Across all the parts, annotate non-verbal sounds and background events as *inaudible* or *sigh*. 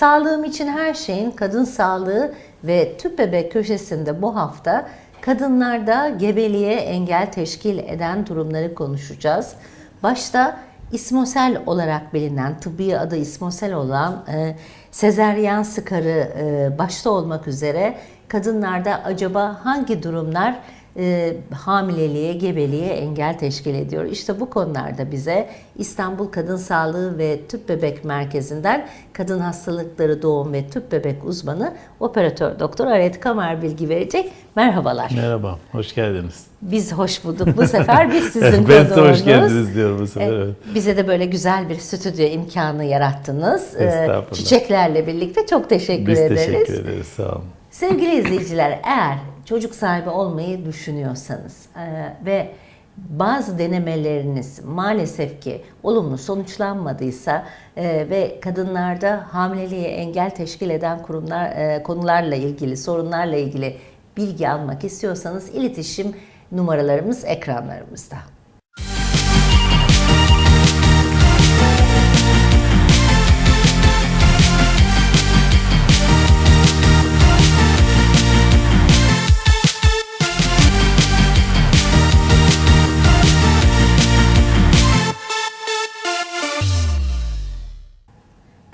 Sağlığım için her şeyin kadın sağlığı ve tüp bebek köşesinde bu hafta kadınlarda gebeliğe engel teşkil eden durumları konuşacağız. Başta ismosel olarak bilinen, tıbbi adı ismosel olan e, sezeryan sıkarı e, başta olmak üzere kadınlarda acaba hangi durumlar e, hamileliğe, gebeliğe engel teşkil ediyor. İşte bu konularda bize İstanbul Kadın Sağlığı ve Tüp Bebek Merkezi'nden kadın hastalıkları doğum ve tüp bebek uzmanı operatör doktor Aret Kamer bilgi verecek. Merhabalar. Merhaba, hoş geldiniz. Biz hoş bulduk bu sefer. Biz *laughs* sizin ben size hoş konuğunuz. geldiniz diyorum bu sefer. E, Evet. Bize de böyle güzel bir stüdyo imkanı yarattınız. E, Estağfurullah. Çiçeklerle birlikte çok teşekkür Biz ederiz. teşekkür ederiz, sağ olun. Sevgili izleyiciler eğer çocuk sahibi olmayı düşünüyorsanız e, ve bazı denemeleriniz maalesef ki olumlu sonuçlanmadıysa e, ve kadınlarda hamileliğe engel teşkil eden kurumlar e, konularla ilgili sorunlarla ilgili bilgi almak istiyorsanız iletişim numaralarımız ekranlarımızda.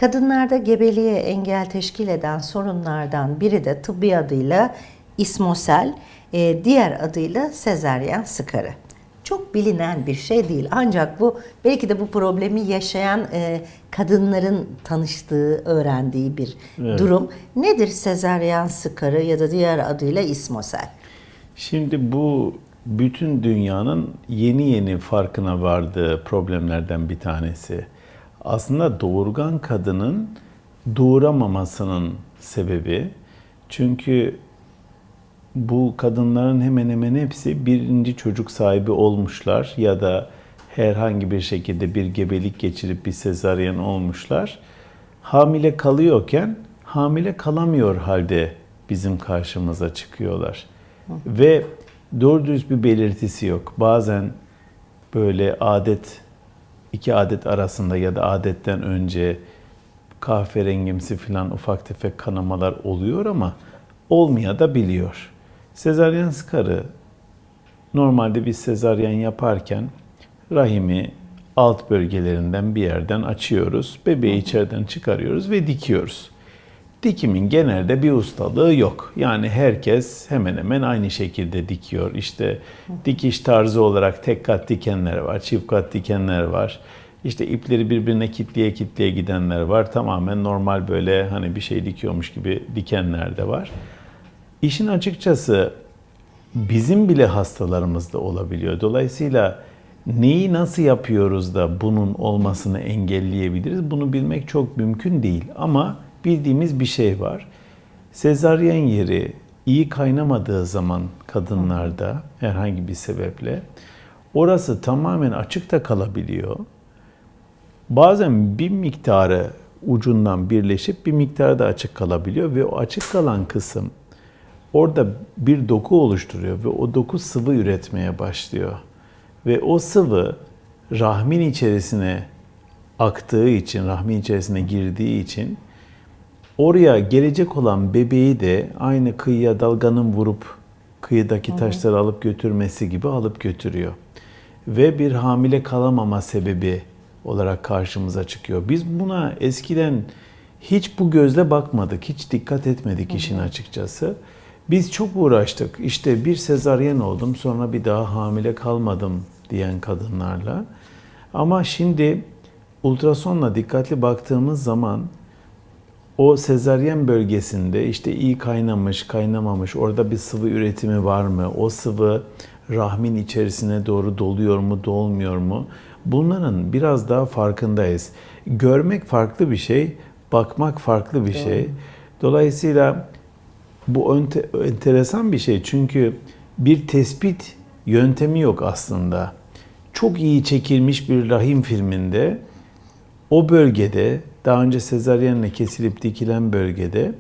Kadınlarda gebeliğe engel teşkil eden sorunlardan biri de tıbbi adıyla ismosel, e, diğer adıyla sezaryen sıkarı. Çok bilinen bir şey değil ancak bu belki de bu problemi yaşayan e, kadınların tanıştığı, öğrendiği bir Evet. durum. Nedir sezaryen sıkarı ya da diğer adıyla ismosel? Şimdi bu bütün dünyanın yeni yeni farkına vardığı problemlerden bir tanesi. Aslında doğurgan kadının doğuramamasının sebebi. Çünkü bu kadınların hemen hemen hepsi birinci çocuk sahibi olmuşlar ya da herhangi bir şekilde bir gebelik geçirip bir sezaryen olmuşlar. Hamile kalıyorken hamile kalamıyor halde bizim karşımıza çıkıyorlar. Ve doğru bir belirtisi yok. Bazen böyle adet iki adet arasında ya da adetten önce kahverengimsi falan ufak tefek kanamalar oluyor ama olmaya da biliyor. Sezaryen skarı normalde biz sezaryen yaparken rahimi alt bölgelerinden bir yerden açıyoruz. Bebeği içeriden çıkarıyoruz ve dikiyoruz. Dikimin genelde bir ustalığı yok. Yani herkes hemen hemen aynı şekilde dikiyor. İşte dikiş tarzı olarak tek kat dikenler var, çift kat dikenler var. İşte ipleri birbirine kitleye kitleye gidenler var. Tamamen normal böyle hani bir şey dikiyormuş gibi dikenler de var. İşin açıkçası bizim bile hastalarımızda olabiliyor. Dolayısıyla neyi nasıl yapıyoruz da bunun olmasını engelleyebiliriz? Bunu bilmek çok mümkün değil ama bildiğimiz bir şey var. Sezaryen yeri iyi kaynamadığı zaman kadınlarda herhangi bir sebeple orası tamamen açıkta kalabiliyor. Bazen bir miktarı ucundan birleşip bir miktarı da açık kalabiliyor ve o açık kalan kısım orada bir doku oluşturuyor ve o doku sıvı üretmeye başlıyor. Ve o sıvı rahmin içerisine aktığı için, rahmin içerisine girdiği için oraya gelecek olan bebeği de aynı kıyıya dalganın vurup kıyıdaki taşları alıp götürmesi gibi alıp götürüyor. Ve bir hamile kalamama sebebi olarak karşımıza çıkıyor. Biz buna eskiden hiç bu gözle bakmadık, hiç dikkat etmedik işin açıkçası. Biz çok uğraştık. İşte bir sezaryen oldum, sonra bir daha hamile kalmadım diyen kadınlarla. Ama şimdi ultrasonla dikkatli baktığımız zaman o sezaryen bölgesinde işte iyi kaynamış, kaynamamış, orada bir sıvı üretimi var mı? O sıvı rahmin içerisine doğru doluyor mu, dolmuyor mu? Bunların biraz daha farkındayız. Görmek farklı bir şey, bakmak farklı bir şey. Dolayısıyla bu önte- enteresan bir şey çünkü bir tespit yöntemi yok aslında. Çok iyi çekilmiş bir rahim filminde o bölgede daha önce sezaryenle kesilip dikilen bölgede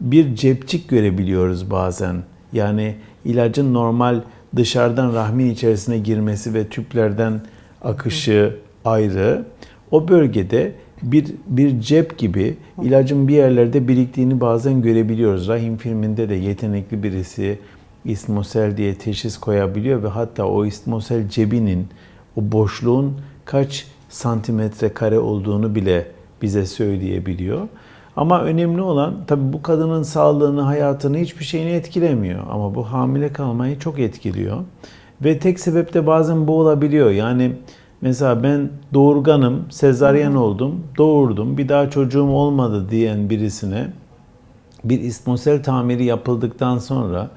bir cepçik görebiliyoruz bazen. Yani ilacın normal dışarıdan rahmin içerisine girmesi ve tüplerden akışı ayrı. O bölgede bir bir cep gibi ilacın bir yerlerde biriktiğini bazen görebiliyoruz. Rahim filminde de yetenekli birisi ismosel diye teşhis koyabiliyor ve hatta o ismosel cebinin o boşluğun kaç santimetre kare olduğunu bile bize söyleyebiliyor. Ama önemli olan tabii bu kadının sağlığını, hayatını hiçbir şeyini etkilemiyor. Ama bu hamile kalmayı çok etkiliyor. Ve tek sebep de bazen bu olabiliyor. Yani mesela ben doğurganım, sezaryen oldum, doğurdum, bir daha çocuğum olmadı diyen birisine bir ismosel tamiri yapıldıktan sonra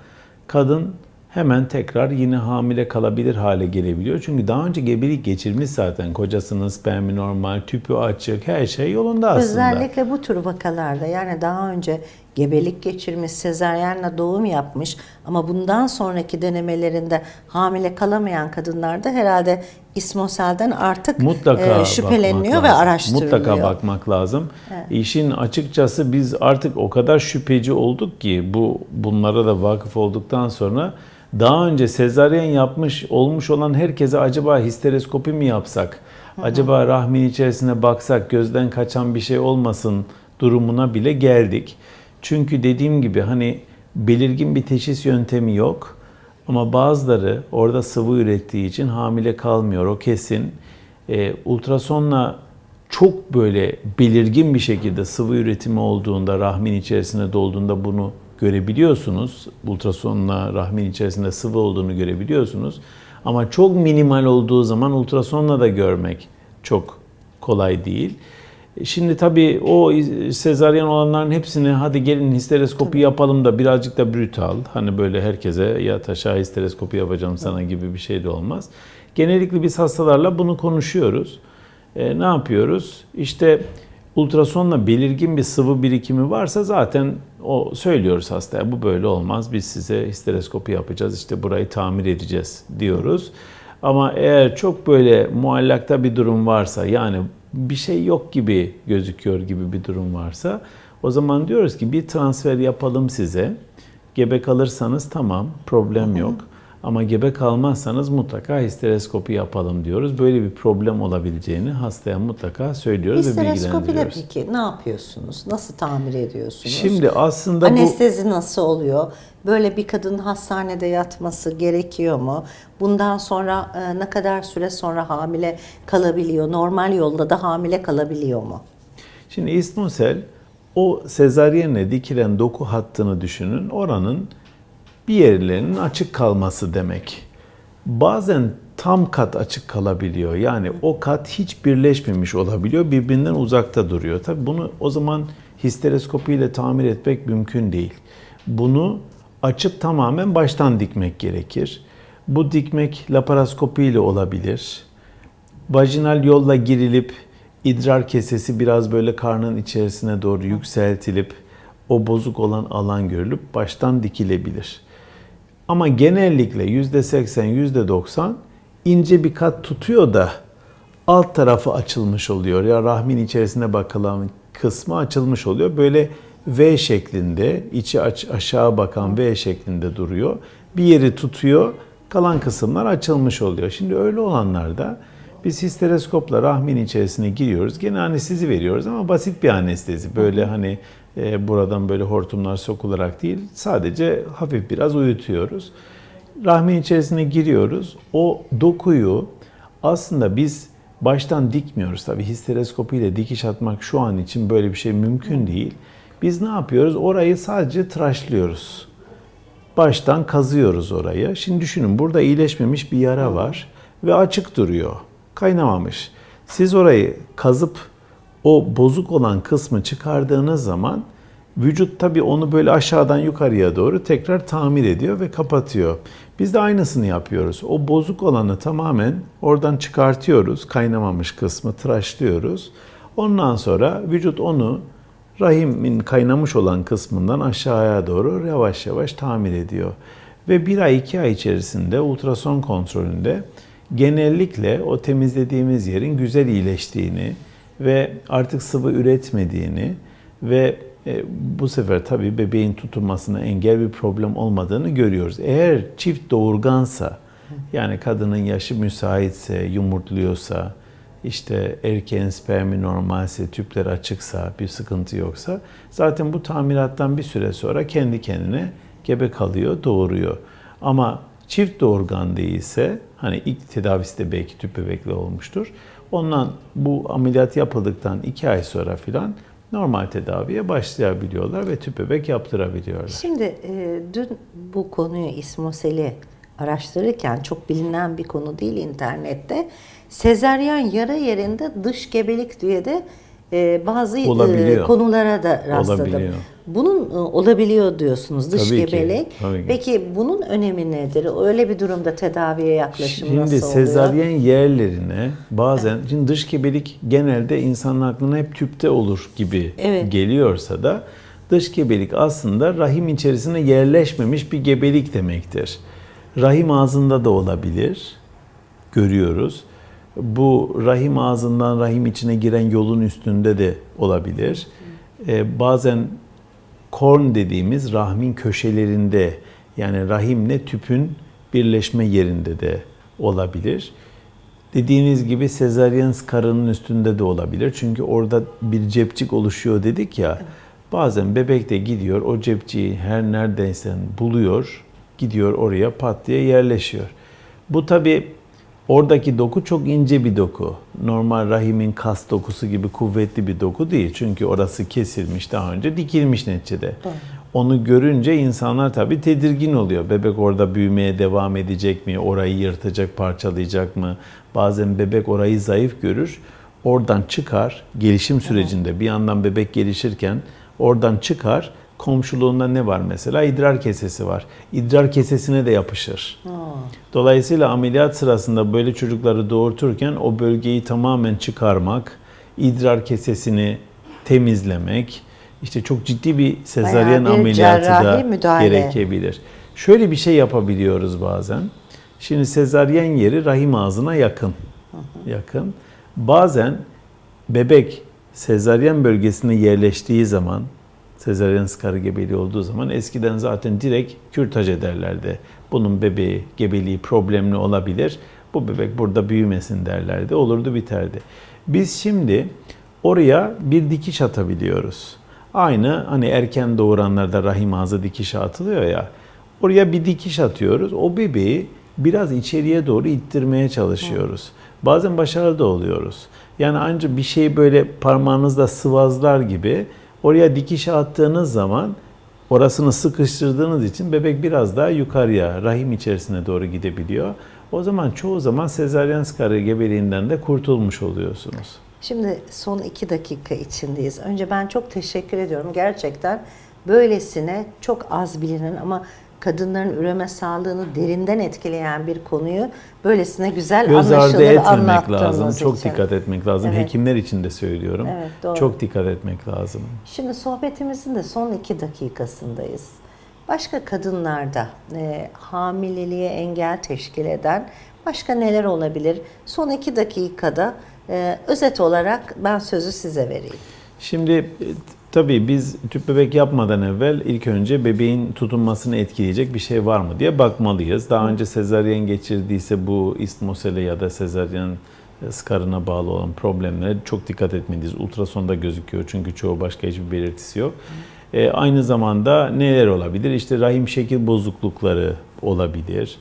kadın hemen tekrar yine hamile kalabilir hale gelebiliyor. Çünkü daha önce gebelik geçirmiş zaten. Kocasının spermi normal, tüpü açık, her şey yolunda aslında. Özellikle bu tür vakalarda yani daha önce gebelik geçirmiş, sezaryenle doğum yapmış ama bundan sonraki denemelerinde hamile kalamayan kadınlarda herhalde ismoselden artık Mutlaka e, şüpheleniyor ve araştırılıyor. Mutlaka bakmak lazım. İşin açıkçası biz artık o kadar şüpheci olduk ki bu bunlara da vakıf olduktan sonra daha önce sezaryen yapmış olmuş olan herkese acaba histeroskopi mi yapsak? Acaba rahmin içerisine baksak gözden kaçan bir şey olmasın durumuna bile geldik. Çünkü dediğim gibi hani belirgin bir teşhis yöntemi yok. Ama bazıları orada sıvı ürettiği için hamile kalmıyor. O kesin. Ee, ultrasonla çok böyle belirgin bir şekilde sıvı üretimi olduğunda, rahmin içerisine dolduğunda bunu görebiliyorsunuz. Ultrasonla rahmin içerisinde sıvı olduğunu görebiliyorsunuz. Ama çok minimal olduğu zaman ultrasonla da görmek çok kolay değil. Şimdi tabii o sezaryen olanların hepsini hadi gelin histeroskopi yapalım da birazcık da brutal. Hani böyle herkese yat aşağı histeroskopi yapacağım sana gibi bir şey de olmaz. Genellikle biz hastalarla bunu konuşuyoruz. E, ne yapıyoruz? İşte ultrasonla belirgin bir sıvı birikimi varsa zaten o söylüyoruz hastaya bu böyle olmaz. Biz size histeroskopi yapacağız işte burayı tamir edeceğiz diyoruz. Ama eğer çok böyle muallakta bir durum varsa yani bir şey yok gibi gözüküyor gibi bir durum varsa o zaman diyoruz ki bir transfer yapalım size. Gebe kalırsanız tamam problem yok. Ama gebe kalmazsanız mutlaka histeroskopi yapalım diyoruz. Böyle bir problem olabileceğini hastaya mutlaka söylüyoruz ve bilgilendiriyoruz. peki ne yapıyorsunuz? Nasıl tamir ediyorsunuz? Şimdi aslında bu Anestezi nasıl oluyor? Böyle bir kadın hastanede yatması gerekiyor mu? Bundan sonra e, ne kadar süre sonra hamile kalabiliyor? Normal yolda da hamile kalabiliyor mu? Şimdi ismosel o sezaryenle dikilen doku hattını düşünün. Oranın bir yerlerinin açık kalması demek. Bazen tam kat açık kalabiliyor. Yani o kat hiç birleşmemiş olabiliyor. Birbirinden uzakta duruyor. Tabii bunu o zaman histeroskopi ile tamir etmek mümkün değil. Bunu açıp tamamen baştan dikmek gerekir. Bu dikmek laparoskopi ile olabilir vajinal yolla girilip idrar kesesi biraz böyle karnın içerisine doğru yükseltilip o bozuk olan alan görülüp baştan dikilebilir. Ama genellikle %80, %90 ince bir kat tutuyor da alt tarafı açılmış oluyor. Ya rahmin içerisine bakılan kısmı açılmış oluyor. Böyle V şeklinde, içi aşağı bakan V şeklinde duruyor. Bir yeri tutuyor, kalan kısımlar açılmış oluyor. Şimdi öyle olanlarda biz histeroskopla rahmin içerisine giriyoruz. Gene anestezi veriyoruz ama basit bir anestezi. Böyle hani buradan böyle hortumlar sokularak değil, sadece hafif biraz uyutuyoruz. Rahmin içerisine giriyoruz. O dokuyu aslında biz baştan dikmiyoruz. Tabii histeroskopiyle dikiş atmak şu an için böyle bir şey mümkün değil. Biz ne yapıyoruz? Orayı sadece tıraşlıyoruz. Baştan kazıyoruz orayı. Şimdi düşünün burada iyileşmemiş bir yara var ve açık duruyor. Kaynamamış. Siz orayı kazıp o bozuk olan kısmı çıkardığınız zaman vücut tabii onu böyle aşağıdan yukarıya doğru tekrar tamir ediyor ve kapatıyor. Biz de aynısını yapıyoruz. O bozuk olanı tamamen oradan çıkartıyoruz. Kaynamamış kısmı tıraşlıyoruz. Ondan sonra vücut onu rahimin kaynamış olan kısmından aşağıya doğru yavaş yavaş tamir ediyor. Ve bir ay iki ay içerisinde ultrason kontrolünde genellikle o temizlediğimiz yerin güzel iyileştiğini ve artık sıvı üretmediğini ve e, bu sefer tabii bebeğin tutulmasına engel bir problem olmadığını görüyoruz. Eğer çift doğurgansa yani kadının yaşı müsaitse, yumurtluyorsa işte erkeğin spermi normalse, tüpler açıksa, bir sıkıntı yoksa zaten bu tamirattan bir süre sonra kendi kendine gebe kalıyor, doğuruyor. Ama çift doğurgan değilse, hani ilk tedavisi de belki tüp bebekle olmuştur. Ondan bu ameliyat yapıldıktan iki ay sonra filan normal tedaviye başlayabiliyorlar ve tüp bebek yaptırabiliyorlar. Şimdi e, dün bu konuyu İsmosel'i araştırırken çok bilinen bir konu değil internette. Sezaryen yara yerinde dış gebelik diye de e, bazı e, Olabiliyor. konulara da rastladım. Olabiliyor. Bunun e, olabiliyor diyorsunuz dış Tabii ki, gebelik. tabii ki. Peki bunun önemi nedir? Öyle bir durumda tedaviye yaklaşım Şimdi nasıl oluyor? sezaryen yerlerine bazen, şimdi dış gebelik genelde insanın aklına hep tüpte olur gibi Evet. geliyorsa da dış gebelik aslında rahim içerisine yerleşmemiş bir gebelik demektir. Rahim ağzında da olabilir, görüyoruz. Bu rahim ağzından rahim içine giren yolun üstünde de olabilir. Ee, bazen korn dediğimiz rahmin köşelerinde yani rahimle tüpün birleşme yerinde de olabilir. Dediğiniz gibi sezaryen karının üstünde de olabilir. Çünkü orada bir cepçik oluşuyor dedik ya. Bazen bebek de gidiyor o cepçiyi her neredeyse buluyor. Gidiyor oraya pat diye yerleşiyor. Bu tabi oradaki doku çok ince bir doku. Normal rahimin kas dokusu gibi kuvvetli bir doku değil. Çünkü orası kesilmiş daha önce dikilmiş neticede. Onu görünce insanlar tabii tedirgin oluyor. Bebek orada büyümeye devam edecek mi? Orayı yırtacak, parçalayacak mı? Bazen bebek orayı zayıf görür. Oradan çıkar gelişim sürecinde bir yandan bebek gelişirken oradan çıkar. Komşuluğunda ne var mesela? İdrar kesesi var. İdrar kesesine de yapışır. Dolayısıyla ameliyat sırasında böyle çocukları doğurturken o bölgeyi tamamen çıkarmak, idrar kesesini temizlemek, işte çok ciddi bir sezaryen bir ameliyatı da müdahale. gerekebilir. Şöyle bir şey yapabiliyoruz bazen. Şimdi sezaryen yeri rahim ağzına yakın. Yakın. Bazen bebek sezaryen bölgesine yerleştiği zaman sezaryen skarı gebeliği olduğu zaman eskiden zaten direkt kürtaj ederlerdi. Bunun bebeği, gebeliği problemli olabilir. Bu bebek burada büyümesin derlerdi. Olurdu biterdi. Biz şimdi oraya bir dikiş atabiliyoruz. Aynı hani erken doğuranlarda rahim ağzı dikişe atılıyor ya. Oraya bir dikiş atıyoruz. O bebeği biraz içeriye doğru ittirmeye çalışıyoruz. Bazen başarılı da oluyoruz. Yani ancak bir şey böyle parmağınızla sıvazlar gibi oraya dikiş attığınız zaman orasını sıkıştırdığınız için bebek biraz daha yukarıya, rahim içerisine doğru gidebiliyor. O zaman çoğu zaman sezaryen skarı gebeliğinden de kurtulmuş oluyorsunuz. Şimdi son iki dakika içindeyiz. Önce ben çok teşekkür ediyorum. Gerçekten böylesine çok az bilinen ama kadınların üreme sağlığını derinden etkileyen bir konuyu böylesine güzel Göz ardı etmemek lazım. Çok için. dikkat etmek lazım. Evet. Hekimler için de söylüyorum. Evet, doğru. Çok dikkat etmek lazım. Şimdi sohbetimizin de son iki dakikasındayız. Başka kadınlarda e, hamileliğe engel teşkil eden başka neler olabilir? Son iki dakikada e, özet olarak ben sözü size vereyim. Şimdi e, tabii biz tüp bebek yapmadan evvel ilk önce bebeğin tutunmasını etkileyecek bir şey var mı diye bakmalıyız. Daha önce sezaryen geçirdiyse bu istmosele ya da sezaryen e, skarına bağlı olan problemlere çok dikkat etmeliyiz. Ultrasonda gözüküyor çünkü çoğu başka hiçbir belirtisi yok. E, aynı zamanda neler olabilir? İşte rahim şekil bozuklukları olabilir.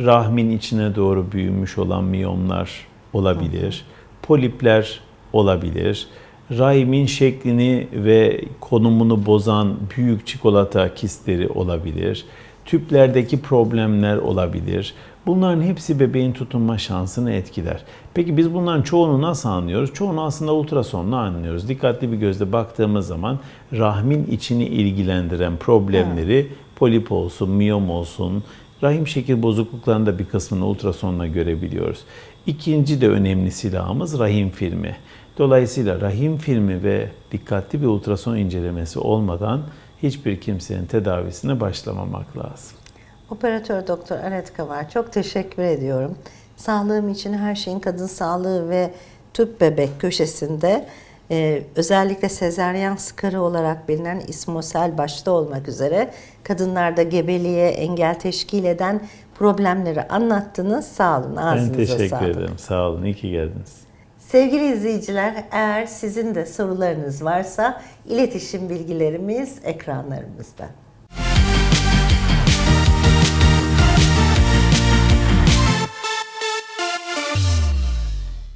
Rahmin içine doğru büyümüş olan miyomlar olabilir. Polipler olabilir. Rahimin şeklini ve konumunu bozan büyük çikolata kistleri olabilir. Tüplerdeki problemler olabilir. Bunların hepsi bebeğin tutunma şansını etkiler. Peki biz bunların çoğunu nasıl anlıyoruz? Çoğunu aslında ultrasonla anlıyoruz. Dikkatli bir gözle baktığımız zaman rahmin içini ilgilendiren problemleri polip olsun, miyom olsun, rahim şekil bozukluklarının da bir kısmını ultrasonla görebiliyoruz. İkinci de önemli silahımız rahim filmi. Dolayısıyla rahim filmi ve dikkatli bir ultrason incelemesi olmadan hiçbir kimsenin tedavisine başlamamak lazım. Operatör Doktor Anet Kavar çok teşekkür ediyorum. Sağlığım için her şeyin kadın sağlığı ve tüp bebek köşesinde e, özellikle sezaryen skarı olarak bilinen ismosel başta olmak üzere kadınlarda gebeliğe engel teşkil eden problemleri anlattınız. Sağ olun. Ben Ağzınıza teşekkür sağlık. ederim. Sağ olun. İyi ki geldiniz. Sevgili izleyiciler, eğer sizin de sorularınız varsa iletişim bilgilerimiz ekranlarımızda.